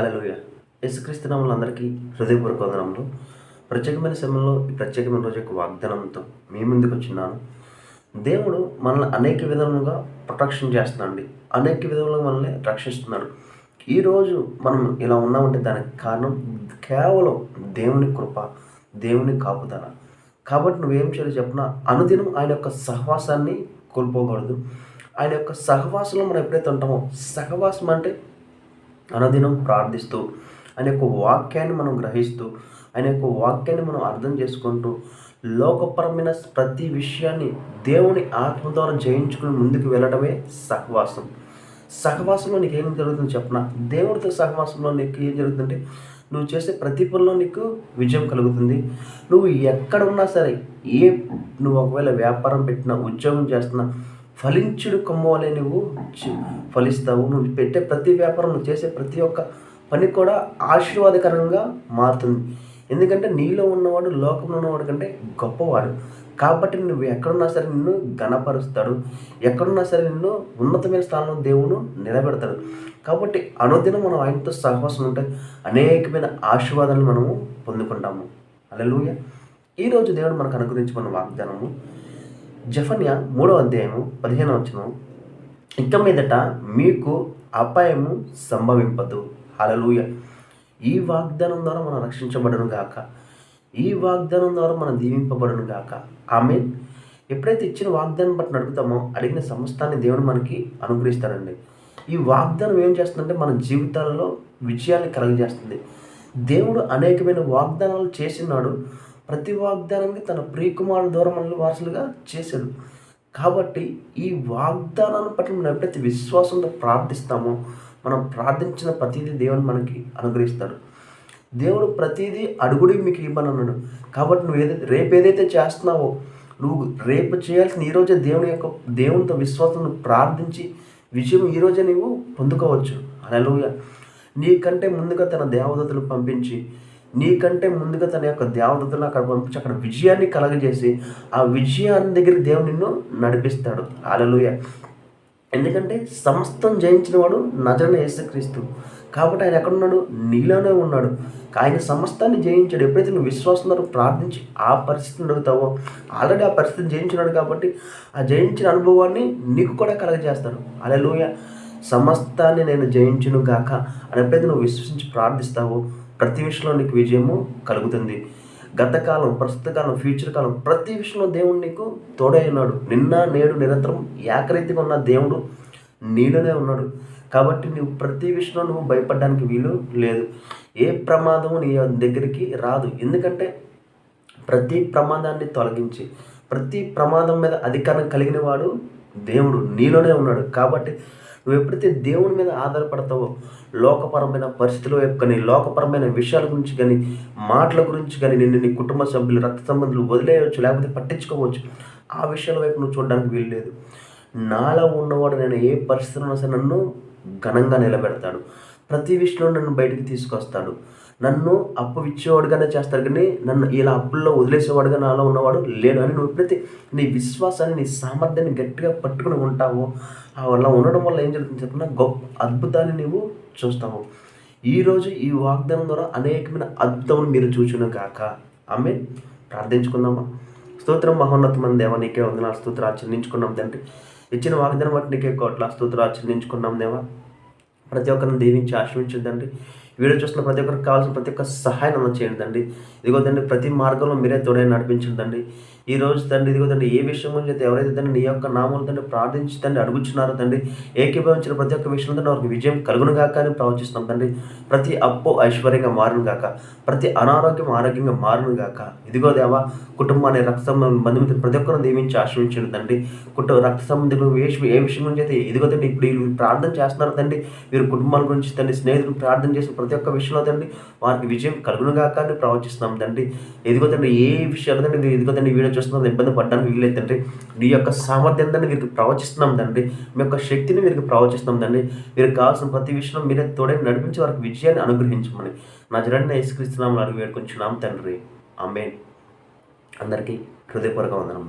హలోయ యేసుక్రీస్తు నామలు అందరికీ హృదయపూర్వక వందనములు. ప్రత్యేకమైన సమయంలో ఈ ప్రత్యేకమైన రోజు యొక్క వాగ్దానంతో మీ ముందుకు వచ్చినాను. దేవుడు మనల్ని అనేక విధములుగా ప్రొటెక్షన్ చేస్తున్నాడు అనేక విధములుగా మనల్ని రక్షిస్తున్నాడు. ఈరోజు మనం ఇలా ఉన్నామంటే దానికి కారణం కేవలం దేవుని కృప దేవుని కాపుదల. కాబట్టి నువ్వేం చేయాలి చెప్పినా? అనుదినం ఆయన యొక్క సహవాసాన్ని కోల్పోకూడదు. ఆయన యొక్క సహవాసంలో మనం ఎప్పుడైతే ఉంటామో సహవాసం అంటే అనుదినం ప్రార్థిస్తూ ఆయన యొక్క వాక్యాన్ని మనం గ్రహిస్తూ ఆయన యొక్క వాక్యాన్ని మనం అర్థం చేసుకుంటూ లోకపరమైన ప్రతి విషయాన్ని దేవుని ఆత్మ ద్వారా జయించుకుని ముందుకు వెళ్ళడమే సహవాసం. సహవాసంలో నీకు ఏం జరుగుతుందో చెప్పనా? దేవుడితో సహవాసంలో నీకు ఏం జరుగుతుందంటే నువ్వు చేసే ప్రతి పనిలో నీకు విజయం కలుగుతుంది. నువ్వు ఎక్కడ ఉన్నా సరే ఏ నువ్వు ఒకవేళ వ్యాపారం పెట్టినా ఉద్యోగం చేస్తున్నా ఫలించుడు కొమ్మవలే నువ్వు ఫలిస్తావు. నువ్వు పెట్టే ప్రతి వ్యాపారం నువ్వు చేసే ప్రతి ఒక్క పని కూడా ఆశీర్వాదకరంగా మారుతుంది. ఎందుకంటే నీలో ఉన్నవాడు లోకంలో ఉన్నవాడు కంటే గొప్పవాడు. కాబట్టి నువ్వు ఎక్కడున్నా సరే నిన్ను గణపరుస్తాడు ఎక్కడున్నా సరే నిన్ను ఉన్నతమైన స్థానంలో దేవుడు నిలబెడతాడు. కాబట్టి అనుదినం మనం ఆయనతో సహవాసం ఉంటే అనేకమైన ఆశీర్వాదాలు మనము పొందుకుంటాము. అలలుయ ఈరోజు దేవుడు మనకు అనుగ్రహించి వాగ్దానము జఫన్య మూడవ అధ్యాయము పదిహేను వచ్చిన ఇక మీదట మీకు అపాయము సంభవింపదు. హలలుయ ఈ వాగ్దానం ద్వారా మనం రక్షించబడను గాక. ఈ వాగ్దానం ద్వారా మనం దీవింపబడను గాక. ఆమె ఎప్పుడైతే ఇచ్చిన వాగ్దానం బట్టి నడుపుతామో అడిగిన సమస్తాన్ని దేవుడు మనకి అనుగ్రహిస్తాడండి. ఈ వాగ్దానం ఏం చేస్తుందంటే మన జీవితాలలో విజయాన్ని కలగజేస్తుంది. దేవుడు అనేకమైన వాగ్దానాలు చేసినాడు. ప్రతి వాగ్దానాన్ని తన ప్రియకుమారుడు ద్వారా మనల్ని వారసులుగా చేశాడు. కాబట్టి ఈ వాగ్దానాన్ని పట్ల మనం ఎప్పుడైతే విశ్వాసంతో ప్రార్థిస్తామో మనం ప్రార్థించిన ప్రతిదీ దేవుని మనకి అనుగ్రహిస్తాడు. దేవుడు ప్రతిదీ అడుగుడి మీకు ఇవ్వనన్నాడు కాబట్టి నువ్వు ఏదైతే రేపు ఏదైతే చేస్తున్నావో నువ్వు రేపు చేయాల్సిన ఈరోజే దేవుని యొక్క దేవునితో విశ్వాసం ప్రార్థించి విజయం ఈరోజే నువ్వు పొందుకోవచ్చు. అలా నీకంటే ముందుగా తన దేవదతలు పంపించి నీకంటే ముందుగా తన యొక్క దేవతలను అక్కడ పంపించి అక్కడ విజయాన్ని కలగజేసి ఆ విజయాన్ని దగ్గర దేవుడు నిన్ను నడిపిస్తాడు. అలలుయ ఎందుకంటే సమస్తం జయించిన వాడు నజన యేసుక్రీస్తు. కాబట్టి ఆయన ఎక్కడున్నాడు? నీలోనే ఉన్నాడు. ఆయన సమస్తాన్ని జయించాడు. ఎప్పుడైతే నువ్వు విశ్వాసం ప్రార్థించి ఆ పరిస్థితిని అడుగుతావో ఆల్రెడీ ఆ పరిస్థితిని జయించినాడు కాబట్టి ఆ జయించిన అనుభవాన్ని నీకు కూడా కలగజేస్తాడు. అలలోయ సమస్తాన్ని నేను జయించును గాక. అని ఎప్పుడైతే నువ్వు విశ్వసించి ప్రార్థిస్తావో ప్రతి విషయంలో నీకు విజయము కలుగుతుంది. గతకాలం ప్రస్తుత కాలం ఫ్యూచర్ కాలం ప్రతి విషయంలో దేవుడు నీకు తోడై ఉన్నాడు. నిన్న నేడు నిరంతరం ఏకరీతిగా ఉన్న దేవుడు నీలోనే ఉన్నాడు. కాబట్టి నువ్వు ప్రతి విషయంలో నువ్వు భయపడడానికి వీలు లేదు. ఏ ప్రమాదము నీ దగ్గరికి రాదు. ఎందుకంటే ప్రతి ప్రమాదాన్ని తొలగించి ప్రతి ప్రమాదం మీద అధికారం కలిగిన వాడు దేవుడు నీలోనే ఉన్నాడు. కాబట్టి నువ్వు ఎప్పుడైతే దేవుని మీద ఆధారపడతావో లోకపరమైన పరిస్థితుల వైపు కానీ లోకపరమైన విషయాల గురించి కానీ మాటల గురించి కానీ నిన్ను నీ కుటుంబ సభ్యులు రక్త సంబంధులు వదిలేయవచ్చు లేకపోతే పట్టించుకోవచ్చు. ఆ విషయాల వైపు నువ్వు చూడడానికి వీల్లేదు నాలో ఉన్నవాడు నేను ఏ పరిస్థితుల్లో సరే నన్ను ఘనంగా నిలబెడతాడు. ప్రతి విషయంలో నన్ను బయటికి తీసుకొస్తాడు. నన్ను అప్పు ఇచ్చేవాడుగానే చేస్తారు కానీ నన్ను ఇలా అప్పుల్లో వదిలేసేవాడుగా నాలో ఉన్నవాడు లేడు అని నువ్వు ఎప్పుడైతే నీ విశ్వాసాన్ని నీ సామర్థ్యాన్ని గట్టిగా పట్టుకుని ఉంటావో అలా ఉండడం వల్ల ఏం జరుగుతుంది చెప్పిన గొప్ప అద్భుతాన్ని నువ్వు చూస్తావు. ఈరోజు ఈ వాగ్దానం ద్వారా అనేకమైన అద్భుతం మీరు చూచును కాక ఆమె ప్రార్థించుకుందామా? స్తోత్రం మహోన్నతమైన దేవ నీకే వందన స్తోత్రాలు చెల్లించుకున్నాం తండ్రి. ఇచ్చిన వాగ్దానం బట్టి నీకే కోట్ల స్తోత్రాలు చెల్లించుకున్నాం దేవా. ప్రతి ఒక్కరిని దీవించి ఆశ్రమించదండి వీడియో చూస్తున్న ప్రతి ఒక్కరికి కావాల్సిన ప్రతి ఒక్క సహాయం చేయండి ఇదిగోదండి ప్రతి మార్గంలో మీరే తోడే నడిపించండి ఈ రోజు తండ్రి ఇదిగో తండ్రి ఏ విషయం గురించి అయితే ఎవరైతే తండ్రి నీ యొక్క నామూలు తండ్రి ప్రార్థించి తండ్రి అడుగుచున్నారో తండ్రి ఏకీభవించిన ప్రతి ఒక్క విషయంలో తండ్రి వారికి విజయం కలుగును కాక అని ప్రవచిస్తున్నాం తండ్రి. ప్రతి అప్పు ఐశ్వర్యంగా మారును గాక ప్రతి అనారోగ్యం ఆరోగ్యంగా మారును గాక ఇదిగో దేవా కుటుంబాన్ని రక్త సంబంధం ప్రతి ఒక్కరిని దీవించి ఆశ్రయించండి తండ్రి. కుటుంబ రక్త సంబంధికులు ఏ ఏ విషయం గురించి అయితే ఇదిగో తండ్రి ఇప్పుడు వీళ్ళు ప్రార్థన చేస్తున్నారు తండ్రి వీరు కుటుంబాల గురించి తండ్రి స్నేహితులు ప్రార్థన చేసిన ప్రతి ఒక్క విషయంలో తండ్రి వారికి విజయం కలుగును గాక అని ప్రవచిస్తున్నాం తండ్రి. ఎదుగుతండి ఏ విషయాలు తండ్రి ఎదుగుతండి వీడియో చూస్తున్నారు ఇబ్బంది పడడానికి వీలైతే తండ్రి. నీ యొక్క సామర్థ్యం దాన్ని వీరికి ప్రవచిస్తున్నాం తండ్రి. మీ యొక్క శక్తిని వీరికి ప్రవచిస్తున్నాం తండ్రి. వీరికి కావాల్సిన ప్రతి విషయంలో మీరే తోడే నడిపించి వారికి విజయాన్ని అనుగ్రహించమని. నా జరడిన యేసుక్రీస్తున్నాము అడిగి వేడుకొంచున్నాం తండ్రి. అమ్మే అందరికీ హృదయపూర్వక వందనం